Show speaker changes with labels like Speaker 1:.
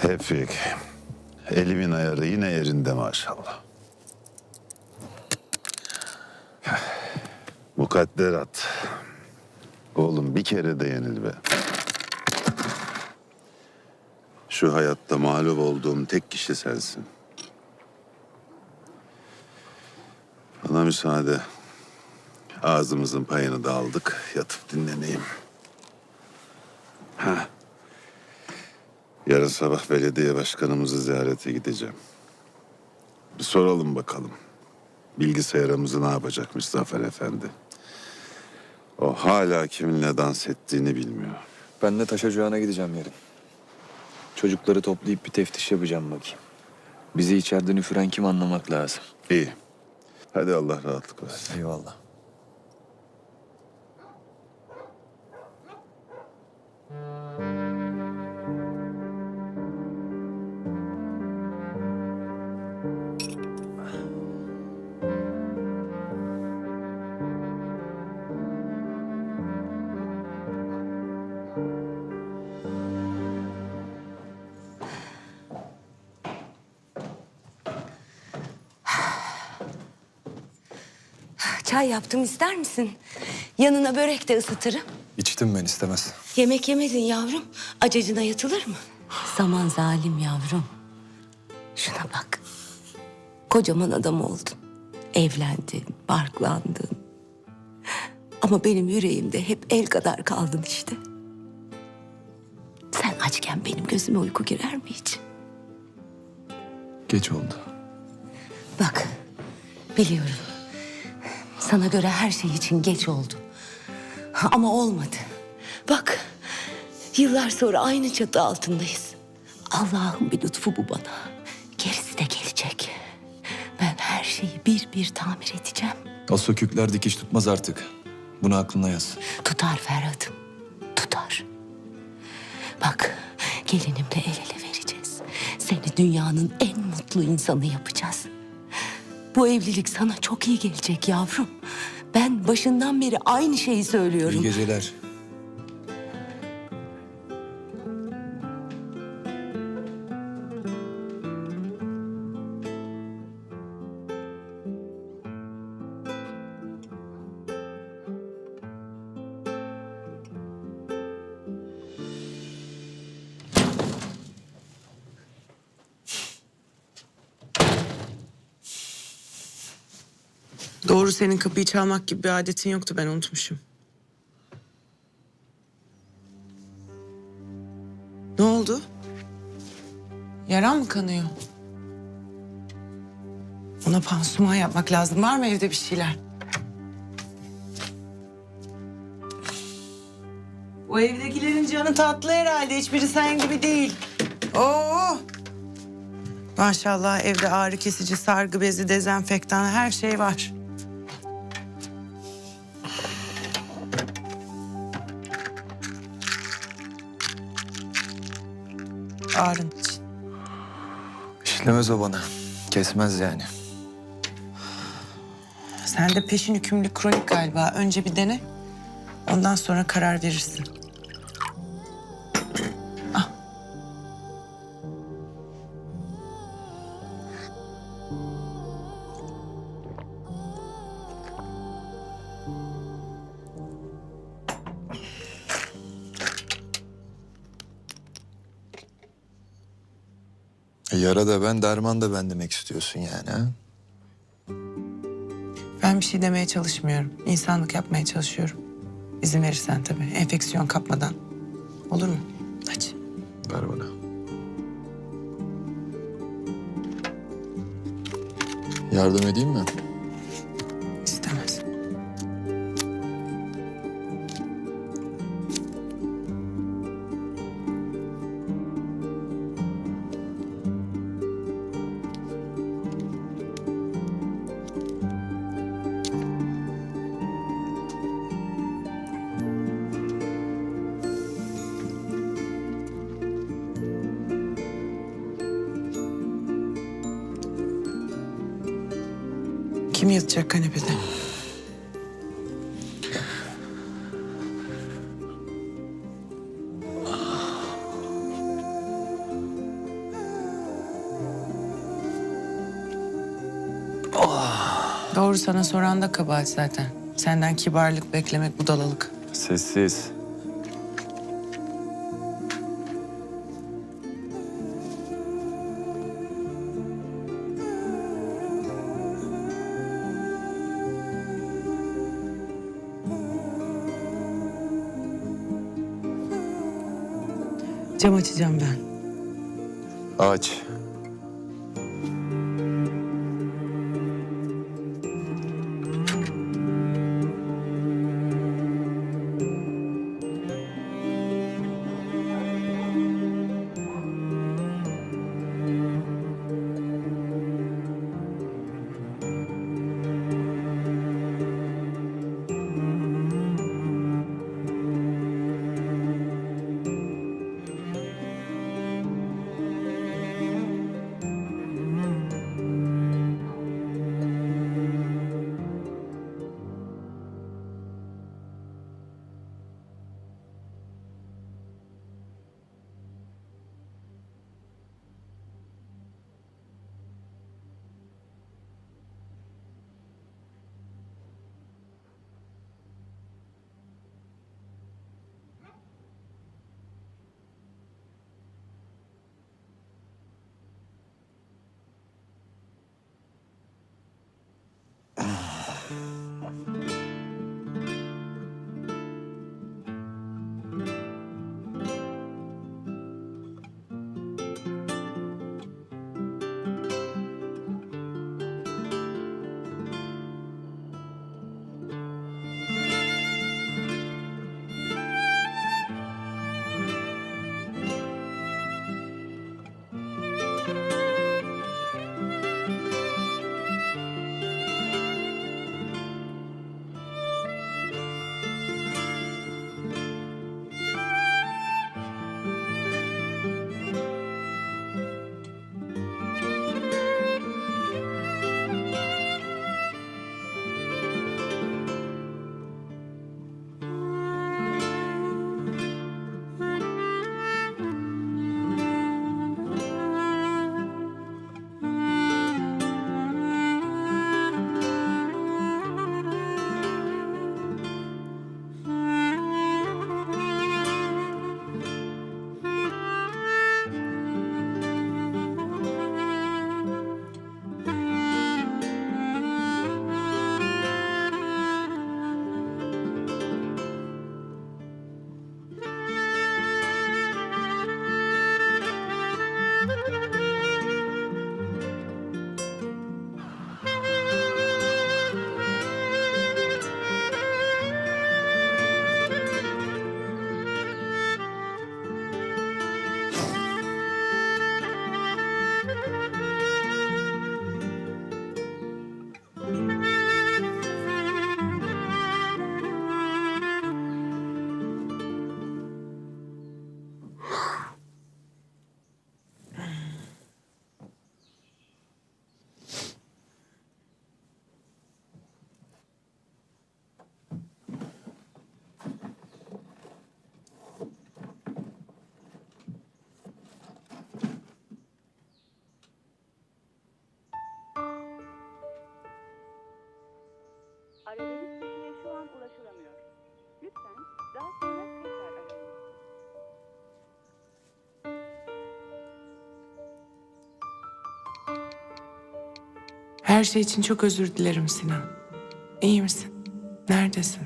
Speaker 1: Tevfik. Elimin ayarı yine yerinde maşallah. Mukadderat. Oğlum bir kere de yenil be. Şu hayatta mağlup olduğum tek kişi sensin. Bana müsaade. Ağzımızın payını da aldık. Yatıp dinleneyim. Ha. Yarın sabah belediye başkanımızı ziyarete gideceğim. Bir soralım bakalım. Bilgisayarımızı ne yapacakmış Zafer Efendi? O hala kiminle dans ettiğini bilmiyor.
Speaker 2: Ben de taş ocağına gideceğim yarın. Çocukları toplayıp bir teftiş yapacağım bakayım. Bizi içeriden üfüren kim anlamak lazım.
Speaker 1: İyi. Hadi Allah rahatlık versin.
Speaker 2: Eyvallah.
Speaker 3: Çay yaptım ister misin? Yanına börek de ısıtırım.
Speaker 2: İçtim ben istemez.
Speaker 3: Yemek yemedin yavrum. Acacına yatılır mı? Zaman zalim yavrum. Şuna bak. Kocaman adam oldun. Evlendin, barklandın. Ama benim yüreğimde hep el kadar kaldın işte. Sen açken benim gözüme uyku girer mi hiç?
Speaker 2: Geç oldu.
Speaker 3: Bak, biliyorum. Sana göre her şey için geç oldu. Ama olmadı. Bak, yıllar sonra aynı çatı altındayız. Allah'ın bir lütfu bu bana. Gerisi de gelecek. Ben her şeyi bir bir tamir edeceğim.
Speaker 2: O sökükler dikiş tutmaz artık. Bunu aklına yaz.
Speaker 3: Tutar Ferhat'ım, tutar. Bak, gelinimle el ele vereceğiz. Seni dünyanın en mutlu insanı yapacağız. Bu evlilik sana çok iyi gelecek yavrum. Ben başından beri aynı şeyi söylüyorum.
Speaker 2: İyi geceler.
Speaker 4: Doğru senin kapıyı çalmak gibi bir adetin yoktu ben unutmuşum. Ne oldu? Yaran mı kanıyor? Ona pansuman yapmak lazım. Var mı evde bir şeyler? O evdekilerin canı tatlı herhalde. Hiçbiri sen gibi değil. Oo! Maşallah evde ağrı kesici, sargı bezi, dezenfektan her şey var. Ağrın için.
Speaker 2: İşlemez o bana. Kesmez yani.
Speaker 4: Sen de peşin hükümlü kronik galiba. Önce bir dene. Ondan sonra karar verirsin.
Speaker 2: Yara da ben, derman da ben demek istiyorsun yani ha?
Speaker 4: Ben bir şey demeye çalışmıyorum. İnsanlık yapmaya çalışıyorum. İzin verirsen tabii. Enfeksiyon kapmadan. Olur mu? Aç.
Speaker 2: Ver bana. Yardım edeyim mi?
Speaker 4: Kim yatacak kanepede? Doğru sana soran da kabahat zaten. Senden kibarlık beklemek budalalık.
Speaker 2: Sessiz.
Speaker 4: Cam açacağım ben.
Speaker 2: Aç.
Speaker 5: Yeah.
Speaker 4: Her şey için çok özür dilerim Sinan. İyi misin? Neredesin?